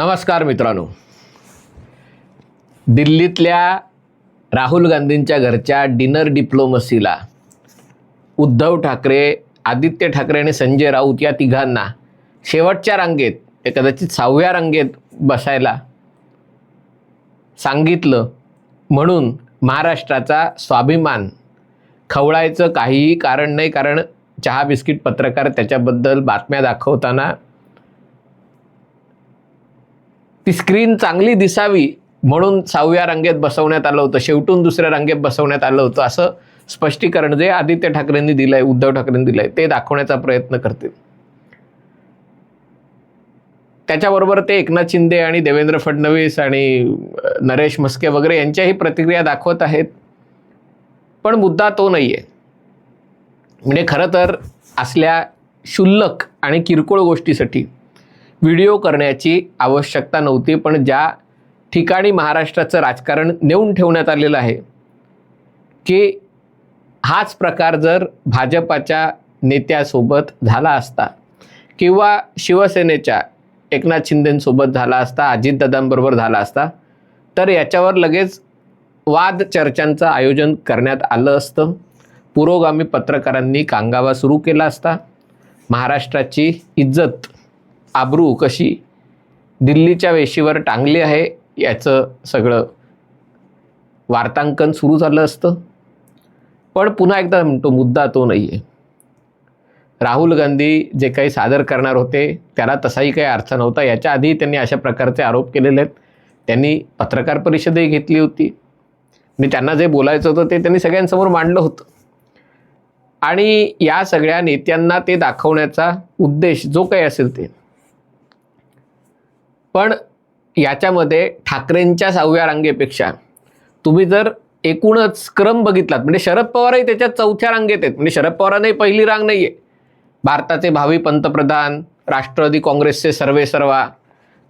नमस्कार मित्रांनो. दिल्लीतल्या राहुल गांधींच्या घरच्या डिनर डिप्लोमसीला उद्धव ठाकरे आदित्य ठाकरे आणि संजय राऊत या तिघांना शेवटच्या रांगेत ते कदाचित सहाव्या रांगेत बसायला सांगितलं. म्हणून महाराष्ट्राचा स्वाभिमान खवळायचं काहीही कारण नाही कारण चहा बिस्किट पत्रकार त्याच्याबद्दल बातम्या दाखवताना ती स्क्रीन चांगली दिसावी म्हणून सहाव्या रांगेत बसवण्यात आलं होतं. शेवटून दुसऱ्या रांगेत बसवण्यात आलं होतं. असं स्पष्टीकरण जे आदित्य ठाकरेंनी दिलंय उद्धव ठाकरेंनी दिलंय ते दाखवण्याचा प्रयत्न करतील. त्याच्याबरोबर ते एकनाथ शिंदे आणि देवेंद्र फडणवीस आणि नरेश म्हस्के वगैरे यांच्याही प्रतिक्रिया दाखवत आहेत. पण मुद्दा तो नाही आहे म्हणजे खरं तर असल्या क्षुल्लक आणि किरकोळ गोष्टीसाठी व्हिडिओ करण्याची आवश्यकता नव्हती पण ज्या ठिकाणी महाराष्ट्राचं राजकारण नेऊन ठेवण्यात आलेलं आहे की हाच प्रकार जर भाजपाच्या नेत्यासोबत झाला असता किंवा शिवसेनेच्या एकनाथ शिंदेंसोबत झाला असता अजितदादांबरोबर झाला असता तर याच्यावर लगेच वाद चर्चांचं आयोजन करण्यात आलं असतं. पुरोगामी पत्रकारांनी कांगावा सुरू केला असता. महाराष्ट्राची इज्जत आबरू कशी दिल्लीच्या वेशीवर टांगली आहे याचं सगळं वार्तांकन सुरू झालं असतं. पण पुन्हा एकदा म्हणतो मुद्दा तो नाही आहे राहुल गांधी जे काही सादर करणार होते त्याला तसाही काही अर्थ नव्हता. याच्या आधी त्यांनी अशा प्रकारचे आरोप केलेले आहेत. त्यांनी पत्रकार परिषदही घेतली होती. आणि त्यांना जे बोलायचं होतं ते त्यांनी सगळ्यांसमोर मांडलं होतं. आणि या सगळ्या नेत्यांना ते दाखवण्याचा उद्देश जो काही असेल ते. पण याच्यामध्ये ठाकरेंच्या सहाव्या रांगेपेक्षा तुम्ही जर एकूणच क्रम बघितलात म्हणजे शरद पवारही त्याच्या चौथ्या रांगेत आहेत म्हणजे शरद पवारांनाही पहिली रांग नाही आहे भारताचे भावी पंतप्रधान राष्ट्रवादी काँग्रेसचे सर्वे सर्वा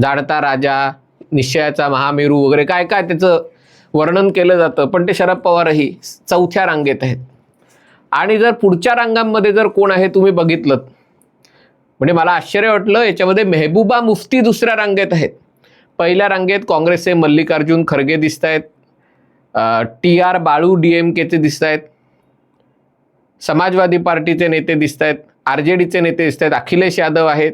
जाणता राजा निश्चयाचा महामेरू वगैरे काय काय त्याचं वर्णन केलं जातं पण ते शरद पवारही चौथ्या रांगेत आहेत. आणि जर पुढच्या रांगांमध्ये जर कोण आहे तुम्ही बघितलं म्हणजे मला आश्चर्य वाटलं याच्यामध्ये मेहबूबा मुफ्ती दुसऱ्या रांगेत आहेत. पहिल्या रांगेत काँग्रेसचे मल्लिकार्जुन खरगे दिसत आहेत T R Baalu D M केचे दिसत आहेत समाजवादी पार्टीचे नेते दिसत आहेत आर जे डीचे नेते दिसत आहेत अखिलेश यादव आहेत.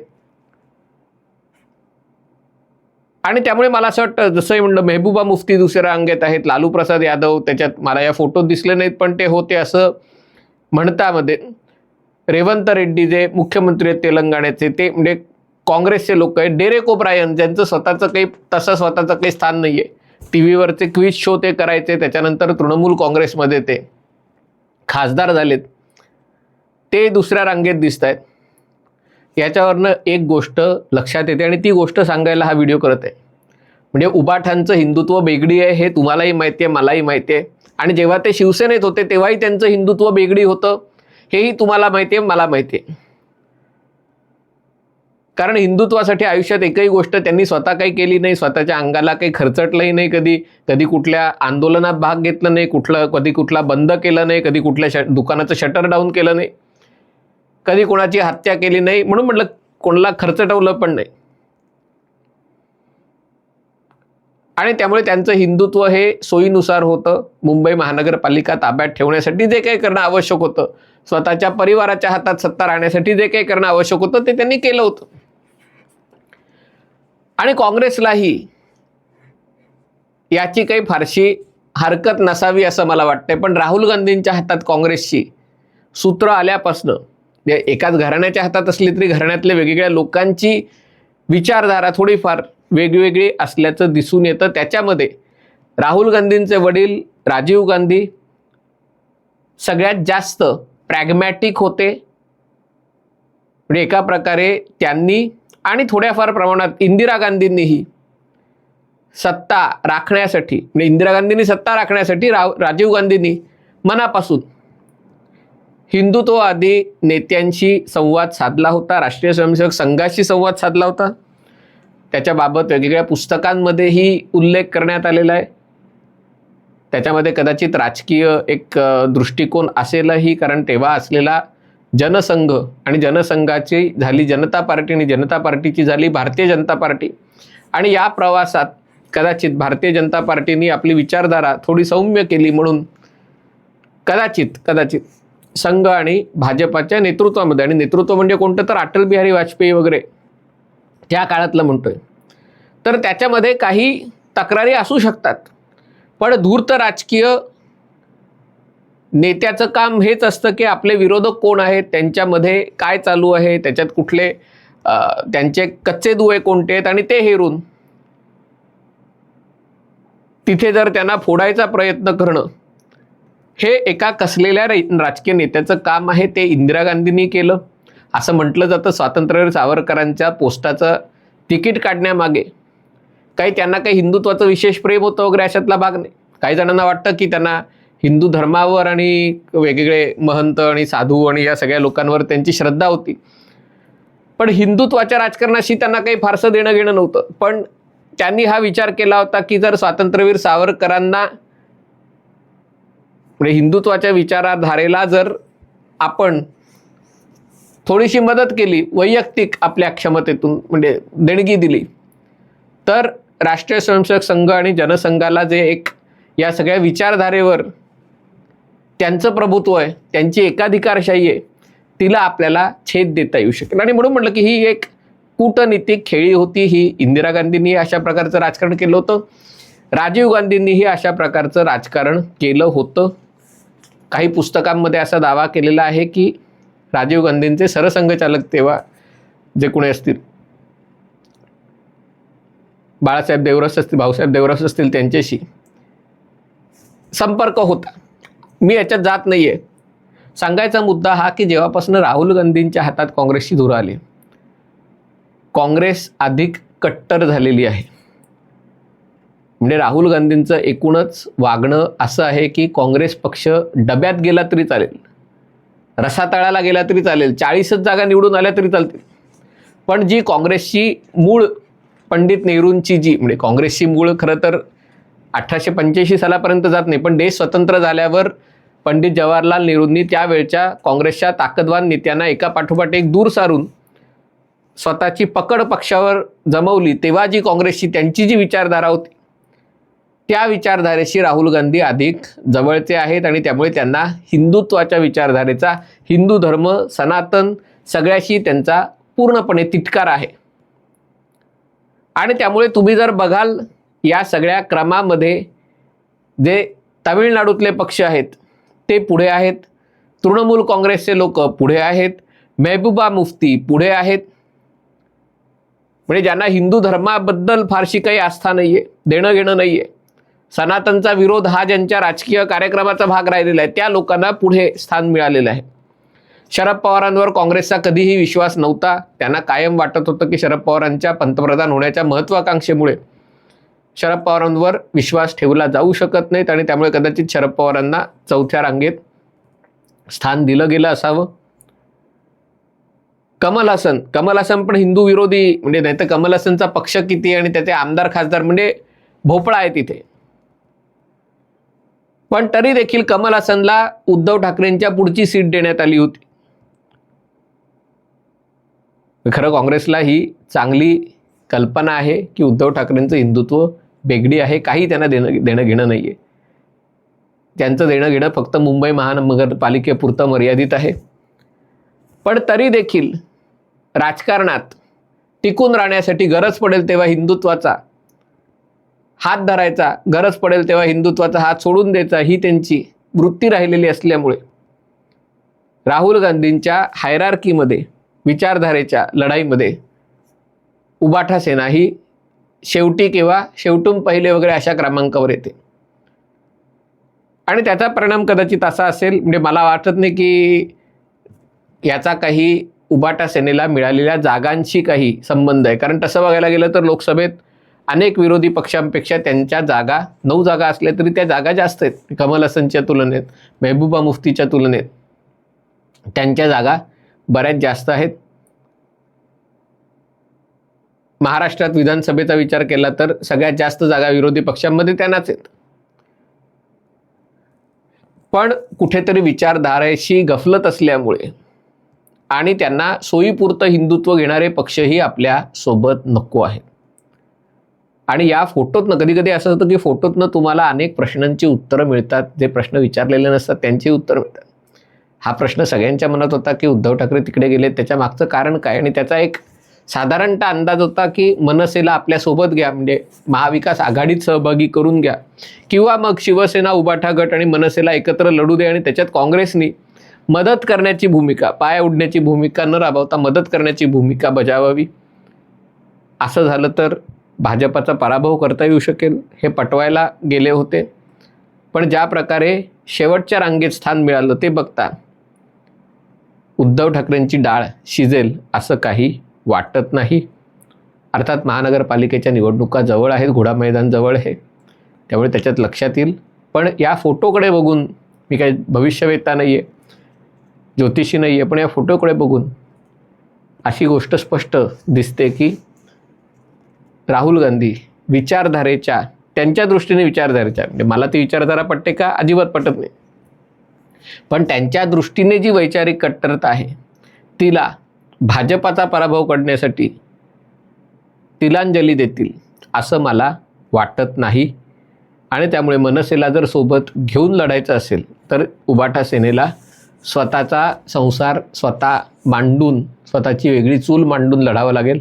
आणि त्यामुळे मला असं वाटतं जसंही म्हणलं मेहबूबा मुफ्ती दुसऱ्या रांगेत आहेत. लालू प्रसाद यादव त्याच्यात मला या फोटोत दिसले नाहीत पण ते होते असं म्हणतामध्ये. रेवंत रेड्डी जे मुख्यमंत्री आहेत तेलंगणाचे ते म्हणजे काँग्रेसचे लोक आहेत. डेरेक ओब्रायन ज्यांचं स्वतःचं काही तसं स्वतःचं काही स्थान नाही आहे टी व्हीवरचे क्विज शो ते करायचे त्याच्यानंतर तृणमूल काँग्रेसमध्ये ते खासदार झालेत. ते दुसऱ्या रांगेत दिसत आहेत याच्यावरनं एक गोष्ट लक्षात येते आणि ती गोष्ट सांगायला हा व्हिडिओ करत आहे. म्हणजे उबाठांचं हिंदुत्व बेगडी आहे हे तुम्हालाही माहिती आहे मलाही माहिती आहे. आणि जेव्हा ते शिवसेनेत होते तेव्हाही त्यांचं हिंदुत्व बेगडी होतं. हेही तुम्हाला माहिती आहे मला माहिती आहे कारण हिंदुत्वासाठी आयुष्यात एकही गोष्ट त्यांनी स्वतः काही केली नाही स्वतःच्या अंगाला काही खर्चटलंही नाही कधी. कधी कुठल्या आंदोलनात भाग घेतला नाही कुठलं कधी कुठला बंद केलं नाही कधी कुठल्या श दुकानाचं शटर डाऊन केलं नाही. कधी कोणाची हत्या केली नाही म्हणून म्हटलं कोणाला खर्चटवलं पण नाही. आणि त्यामुळे त्यांचं हिंदुत्व हे सोयीनुसार होतं. मुंबई महानगरपालिका ताब्यात ठेवण्यासाठी जे काही करणं आवश्यक होतं. स्वतःच्या परिवाराच्या हातात सत्ता राहण्यासाठी जे काही करणं आवश्यक होतं ते त्यांनी केलं होतं. आणि काँग्रेसलाही याची काही फारशी हरकत नसावी असं मला वाटतंय. पण राहुल गांधींच्या हातात काँग्रेसची सूत्र आल्यापासनं एकाच घराण्याच्या हातात असली तरी घराण्यातल्या वेगवेगळ्या लोकांची विचारधारा थोडीफार वेगवेगळी असल्याचं दिसून येतं. त्याच्यामध्ये राहुल गांधींचे वडील राजीव गांधी सगळ्यात जास्त प्रॅग्मॅटिक होते. म्हणजे एका प्रकारे त्यांनी आणि थोड्याफार प्रमाणात इंदिरा गांधींनीही सत्ता राखण्यासाठी म्हणजे इंदिरा गांधींनी सत्ता राखण्यासाठी राव राजीव गांधींनी मनापासून हिंदुत्ववादी नेत्यांशी संवाद साधला होता. राष्ट्रीय स्वयंसेवक संघाशी संवाद साधला होता. त्याच्याबाबत वेगवेगळ्या पुस्तकांमध्येही उल्लेख करण्यात आलेला आहे. त्याच्यामध्ये कदाचित राजकीय एक दृष्टिकोन असेलही कारण तेव्हा असलेला जनसंघ आणि जनसंघाची झाली जनता पार्टी आणि जनता पार्टीची झाली भारतीय जनता पार्टी. आणि या प्रवासात कदाचित भारतीय जनता पार्टीने आपली विचारधारा थोडी सौम्य केली म्हणून कदाचित कदाचित संघ आणि भाजपाच्या नेतृत्वामध्ये आणि नेतृत्व म्हणजे कोणतं तर अटल बिहारी वाजपेयी वगैरे ह्या काळातलं म्हणतोय. तर त्याच्यामध्ये काही तक्रारी असू शकतात. पण धूर्त राजकीय नेत्याचं काम हेच असतं की आपले विरोधक कोण आहेत त्यांच्यामध्ये काय चालू आहे त्याच्यात कुठले त्यांचे कच्चे दुवे कोणते आहेत आणि ते हेरून तिथे जर त्यांना फोडायचा प्रयत्न करणं हे एका कसलेल्या राजकीय नेत्याचं काम आहे ते इंदिरा गांधींनी केलं. असं म्हटलं जातं स्वातंत्र्यवीर सावरकरांच्या पोस्टाचं तिकीट काढण्यामागे. काही त्यांना काही हिंदुत्वाचं विशेष प्रेम होतं वगैरे अशातला भाग नाही. काही जणांना वाटतं की त्यांना हिंदू धर्मावर आणि वेगवेगळे महंत आणि साधू आणि या सगळ्या लोकांवर त्यांची श्रद्धा होती. पण हिंदुत्वाच्या राजकारणाशी त्यांना काही फारसं देणं घेणं नव्हतं. पण त्यांनी हा विचार केला होता की जर स्वातंत्र्यवीर सावरकरांना म्हणजे हिंदुत्वाच्या विचाराधारेला जर आपण थोडीशी मदत केली वैयक्तिक आपल्या क्षमतेतून म्हणजे देणगी दिली. तर राष्ट्रीय स्वयंसेवक संघ आणि जनसंघाला जे एक या सगळ्या विचारधारेवर त्यांचं प्रभुत्व आहे त्यांची एकाधिकारशाही आहे तिला आपल्याला छेद देता येऊ शकेल. आणि म्हणून म्हटलं की ही एक कूटनीतिक खेळी होती ही इंदिरा गांधींनी अशा प्रकारचं राजकारण केलं होतं. राजीव गांधींनीही अशा प्रकारचं राजकारण केलं होतं. काही पुस्तकांमध्ये असा दावा केलेला आहे की राजीव गांधींचे सरसंघचालक तेव्हा जे कोणी असतील बाळासाहेब देवरस असतील भाऊसाहेब देवरस असतील त्यांच्याशी संपर्क होता. मी याच्यात जात नाही आहे सांगायचा मुद्दा हा की जेव्हापासून राहुल गांधींच्या हातात काँग्रेसची धुरा आली काँग्रेस अधिक कट्टर झालेली आहे. म्हणजे राहुल गांधींचं एकूणच वागणं असं आहे की काँग्रेस पक्ष डब्यात गेला तरी चालेल. रसातळाला गेला तरी चालेल. चाळीसच जागा निवडून आल्या तरी चालतील. पण जी काँग्रेसची मूळ पंडित नेहरूंची जी म्हणजे काँग्रेसची मूळ खरं तर अठराशे पंच्याऐंशी सालापर्यंत जात नाही पण देश स्वतंत्र झाल्यावर पंडित जवाहरलाल नेहरूंनी त्यावेळच्या काँग्रेसच्या ताकदवान नेत्यांना एका पाठोपाठ एक दूर सारून स्वतःची पकड पक्षावर जमवली तेव्हा जी काँग्रेसची त्यांची जी विचारधारा होती त्या विचारधारेशी राहुल गांधी अधिक जवळचे आहेत आणि त्यामुळे त्यांना हिंदुत्वाच्या विचारधारेचा हिंदू धर्म सनातन सगळ्याशी त्यांचा पूर्णपणे तिटकार आहे. आणि त्यामुळे तुम्ही जर बघाल या सगळ्या क्रमामध्ये जे तामिळनाडूतले पक्ष आहेत ते पुढे आहेत. तृणमूल काँग्रेसचे लोक पुढे आहेत. मेहबूबा मुफ्ती पुढे आहेत. म्हणजे ज्यांना हिंदू धर्माबद्दल फारशी काही आस्था नाही आहे देणं घेणं नाही आहे सनातनचा विरोध हा ज्यांच्या राजकीय कार्यक्रमाचा भाग राहिलेला आहे त्या लोकांना पुढे स्थान मिळालेलं आहे. शरद पवारांवर काँग्रेसचा कधीही विश्वास नव्हता. त्यांना कायम वाटत होतं की शरद पवारांच्या पंतप्रधान होण्याच्या महत्त्वाकांक्षेमुळे शरद पवारांवर विश्वास ठेवला जाऊ शकत नाहीत आणि त्यामुळे कदाचित शरद पवारांना चौथ्या रांगेत स्थान दिलं गेलं असावं. कमल हसन कमल हसन पण हिंदू विरोधी म्हणजे नाही तर कमल हसनचा पक्ष किती आणि त्याचे आमदार खासदार म्हणजे भोपळा आहे तिथे. पण तरी देखील कमल हसनला उद्धव ठाकरेंच्या पुढची सीट देण्यात आली होती. खरं काँग्रेसला ही चांगली कल्पना आहे की उद्धव ठाकरेंचं हिंदुत्व बेगडी आहे काही त्यांना देणं देणं घेणं नाही आहे त्यांचं देणं घेणं फक्त मुंबई महानगरपालिकेपुरतं मर्यादित आहे. पण तरी देखील राजकारणात टिकून राहण्यासाठी गरज पडेल तेव्हा हिंदुत्वाचा हात धरायचा गरज पडेल तेव्हा हिंदुत्वाचा हात सोडून द्यायचा ही त्यांची वृत्ती राहिलेली असल्यामुळे. राहुल गांधींच्या हायरार्कीमध्ये विचारधारेच्या लढाईमध्ये उबाठा सेना ही शेवटी किंवा शेवटून पहिले वगैरे अशा क्रमांकावर येते. आणि त्याचा परिणाम कदाचित असा असेल म्हणजे मला वाटत नाही की याचा काही उबाटा सेनेला मिळालेल्या जागांशी काही संबंध आहे. कारण तसं बघायला गेलं तर लोकसभेत अनेक विरोधी पक्षांपेक्षा त्यांच्या जागा नऊ जागा असल्या तरी त्या जागा जास्त आहेत. कमल हसनच्या तुलनेत मेहबूबा मुफ्तीच्या तुलनेत. त्यांच्या जागा बऱ्याच जास्त आहेत. महाराष्ट्रात विधानसभेचा विचार केला तर सगळ्यात जास्त जागा विरोधी पक्षांमध्ये त्यांनाच आहेत. पण कुठेतरी विचारधारेशी गफलत असल्यामुळे आणि त्यांना सोयीपुरतं हिंदुत्व घेणारे पक्षही आपल्यासोबत नको आहेत. आणि या फोटोतनं कधी कधी असं होतं की फोटोतनं तुम्हाला अनेक प्रश्नांची उत्तरं मिळतात जे प्रश्न विचारलेले नसतात त्यांची उत्तरं मिळतात. हा प्रश्न सगळ्यांच्या मनात होता की उद्धव ठाकरे तिकडे गेले त्याच्या मागचं कारण काय? आणि त्याचा एक साधारणतः अंदाज होता की मनसेला आपल्यासोबत घ्या म्हणजे महाविकास आघाडीत सहभागी करून घ्या. किंवा मग शिवसेना उबाठा गट आणि मनसेला एकत्र लढू दे आणि त्याच्यात काँग्रेसनी मदत करण्याची भूमिका पाय उडण्याची भूमिका न राबवता मदत करण्याची भूमिका बजावावी. असं झालं तर भाजपाचा पराभव करता येऊ शकेल हे पटवायला गेले होते. पण ज्या प्रकारे शेवटच्या रांगेत स्थान मिळालं ते बघता उद्धव ठाकरेंची डाळ शिजेल असं काही वाटत नाही. अर्थात महानगरपालिकेच्या निवडणुका जवळ आहेत घोडा मैदान जवळ आहे. त्यामुळे त्याच्यात लक्षात येईल. पण या फोटोकडे बघून मी काही भविष्यवेत्ता नाही आहे ज्योतिषी नाही आहे पण या फोटोकडे बघून अशी गोष्ट स्पष्ट दिसते की राहुल गांधी विचारधारेच्या त्यांच्या दृष्टीने विचारधारेच्या. म्हणजे मला ती विचारधारा पटते का? अजिबात पटत नाही. पण त्यांच्या दृष्टीने जी वैचारिक कट्टरता आहे तिला भाजपाचा पराभव करण्यासाठी तिलांजली देतील असं मला वाटत नाही. आणि त्यामुळे मनसेला जर सोबत घेऊन लढायचं असेल तर उबाटा सेनेला स्वतःचा संसार स्वतः मांडून स्वतःची वेगळी चूल मांडून लढावं लागेल.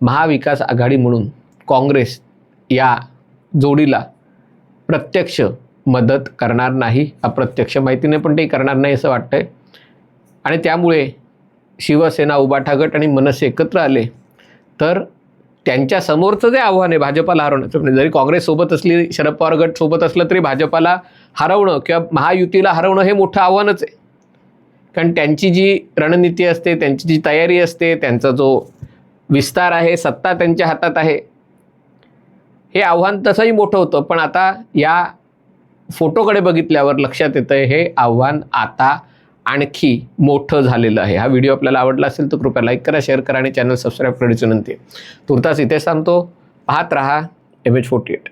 महाविकास आघाडी म्हणून काँग्रेस या जोडीला प्रत्यक्ष मदत करणार नाही अप्रत्यक्ष माहितीने पण ते करणार नाही असं वाटतंय. आणि त्यामुळे शिवसेना उबाठा गट आणि मनसे एकत्र आले तर त्यांच्यासमोरचं जे आव्हान आहे भाजपाला हरवण्याचं म्हणजे जरी काँग्रेससोबत असली शरद पवार गट सोबत असलं तरी भाजपाला हरवणं किंवा महायुतीला हरवणं हे मोठं आव्हानच आहे. कारण त्यांची जी रणनीती असते त्यांची जी तयारी असते त्यांचा जो विस्तार आहे सत्ता त्यांच्या हातात आहे. हे आव्हान तसंही मोठं होतं पण आता या फोटोकडे बघितल्यावर लक्षात येतं हे आव्हान आता आणखी मोठं झालेलं आहे. हा व्हिडिओ आपल्याला आवडला असेल तर कृपया लाईक करा शेअर करा आणि चॅनल सबस्क्राईब करण्याची विनंती आहे. तुर्तास इथे सांगतो पाहत रहा एम एच फोर्टी एट